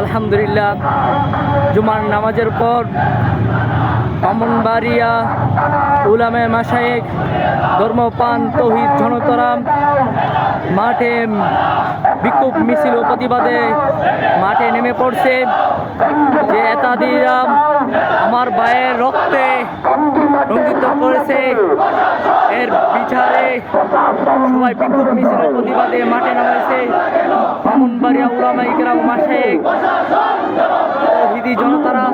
আলহামদুলিল্লাহ, জুমার নামাজের পর ব্রাহ্মণবাড়িয়া, উলামে মাসায়েক ধর্মপান তহিদ জনতরাম মাঠে বিক্ষোভ মিছিল প্রতিবাদে মাঠে নেমে পড়ছে যে এতাদিরা আমার ভাইয়ের রক্তে রঞ্জিত করেছে। এর বিচারে সবাই বিক্ষোভ মিছিলের প্রতিবাদে মাঠে নামাইছে বামুনবাড়িয়া উলামা ইকরাম মাসে জনতারা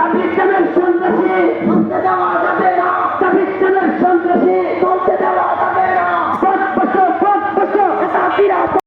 তাদেরকে সন্ন্যাসী হতে যাওয়া